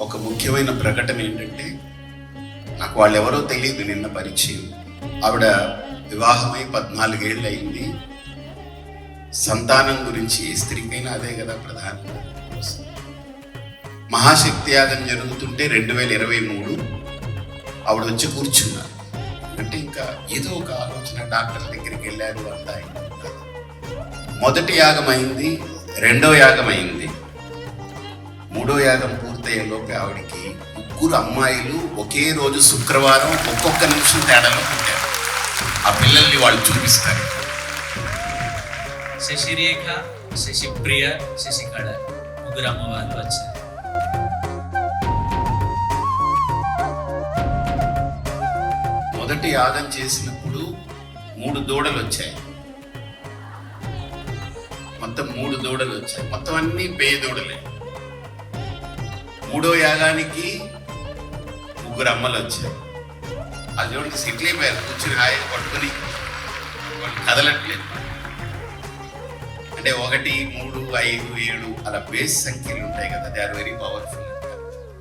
ఒక ముఖ్యమైన ప్రకటన ఏంటంటే నాకు వాళ్ళు ఎవరో తెలియదు నిన్న పరిచయం. ఆవిడ వివాహమై పద్నాలుగేళ్ళు అయింది. సంతానం గురించి ఏ స్త్రీకైనా అదే కదా ప్రధాన మహాశక్తి యాగం జరుగుతుంటే రెండు వేల ఇరవై మూడు ఆవిడ వచ్చి కూర్చున్నారు. అంటే ఇంకా ఏదో ఒక ఆలోచన డాక్టర్ దగ్గరికి వెళ్ళారు అంతా మొదటి యాగం అయింది రెండో యాగం అయింది. మూడో యాగం పూర్తయ్యేలోపు ఆవిడకి ముగ్గురు అమ్మాయిలు ఒకే రోజు శుక్రవారం ఒక్కొక్క నిమిషం తేడాలో పుట్టారు. ఆ పిల్లల్ని వాళ్ళు చూపిస్తారు. శశిరేఖ శశిప్రియ శశికళ ముగ్గురు అమ్మవార్లు వచ్చారు. మొదటి యాగం చేసినప్పుడు మూడు దూడలు వచ్చాయి. మొత్తం మూడు దూడలు వచ్చాయి. మొత్తం అన్ని పేయ దూడలే మూడో యాగానికి ముగ్గురు అమ్మలు వచ్చాయి అది చూడండి సిట్లీ పేరు కూర్చుని హాయి పట్టుకుని వాళ్ళు కదలట్లేదు. అంటే ఒకటి మూడు ఐదు ఏడు అలా బేస్ సంఖ్యలు ఉంటాయి కదా దే ఆర్ వెరీ పవర్ఫుల్